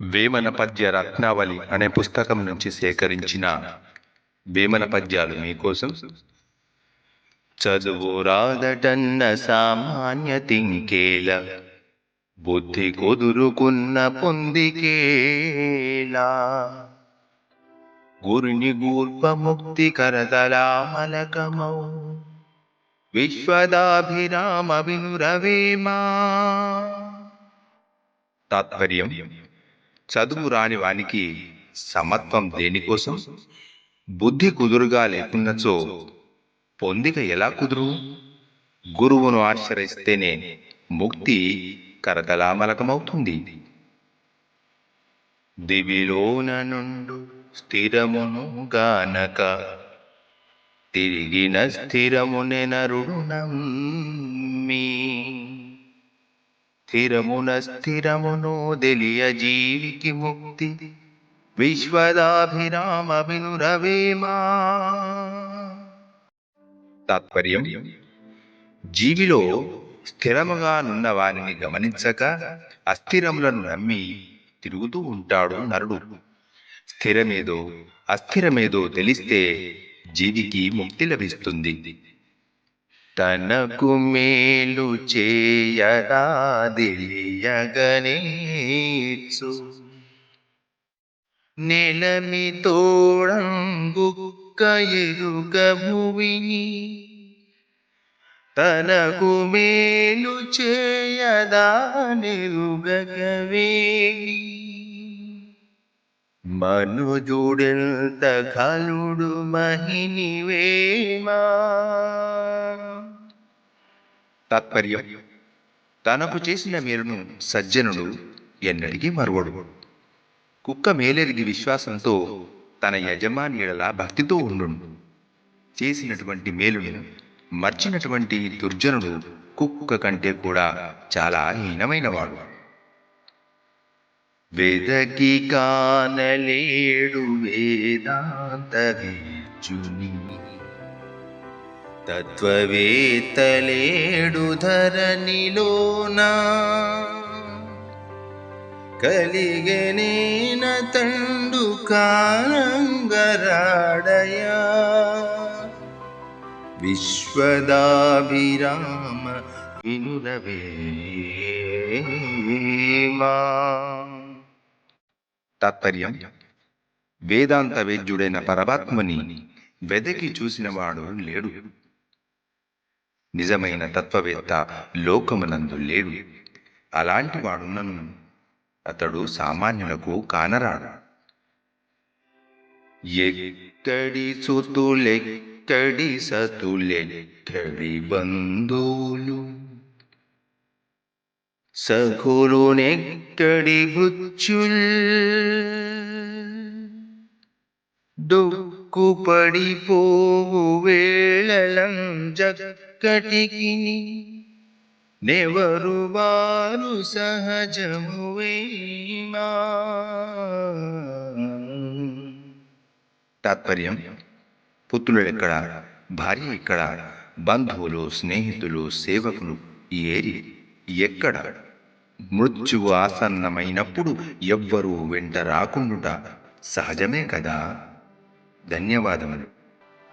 వేమన పద్య రత్నావళి అనే పుస్తకం నుంచి సేకరించిన వేమన పద్యాలు మీకోసం. చదువు రాదటన్న సామాన్య తింకేల బుద్ధి కుదురుకున్న పొందికేలా. గురుని గూర్పముక్తి కరతలామలకమౌ విశ్వదాభిరామ వినురవేమా తాత్పర్యం చదువు రాని వానికి సమత్వం దేనికోసం? బుద్ధి కుదురుగా లేకున్నచో పొందిక ఎలా కుదురు? గురువును ఆశ్రయిస్తేనే ముక్తి కరతలామలకమవుతుంది. దివిలోన నుండు స్థిరమును గానక తిరిగిన స్థిరమునెనరుణం మీ స్థిరమున స్థిరమును తెలియ జీవికి ముక్తి విశ్వదాభిరామవినురవేమా తాత్పర్యం జీవిలో స్థిరముగా నున్న వారిని గమనించక అస్థిరములను నమ్మి తిరుగుతూ ఉంటాడు నరుడు స్థిరమేదో అస్థిరమేదో తెలిస్తే జీవికి ముక్తి లభిస్తుంది తనకు మేలు చేయరా తెలియగనేచ్చు నెలమి తోడంగుక్క ఎరుగ భువిని తనకు మేలు చేయదా నెరుగవేలి మనుజుడెంత కలుడు మహిని వేమా తాత్పర్యం. తనకు చేసిన మేలును సజ్జనుడు ఎన్నటికీ మరువడు. కుక్క మేలెరిగి విశ్వాసంతో తన యజమాని భక్తితో ఉండు చేసినటువంటి మేలును మర్చినటువంటి దుర్జనుడు కుక్క కంటే కూడా చాలా హీనమైనవాడు. వెదకి కానలేడు వేదాంత తత్వవేత్తలేడు ధరణిలోనా. కలిగనేన తండు కారంగరాడయా. విశ్వదాభిరామ వినురవేమా తాత్పర్యం. వేదాంత వేద్యుడైన పరమాత్మని వెదకి చూసినవాడు లేడు. నిజమైన తత్వవేత్త లోకమునందు లేడు. అలాంటి వాడున్నను అతడు సామాన్యులకు కానరాడు. ఎక్కడి సుతులెక్కడి సతులెక్కడి బంధువులు? సఖులునెక్కడి బుచ్చుల్ డొక్కు పడిపోవు వేళలం జక్కటికి నెవరు వారు సహజమువేమా తాత్పర్యం పుత్రులు ఎక్కడ భార్య ఎక్కడ బంధువులు స్నేహితులు సేవకులు ఏరి ఎక్కడ? మృత్యువు ఆసన్నమైనప్పుడు ఎవ్వరూ వెంట రాకుండుట సహజమే కదా? ధన్యవాదములు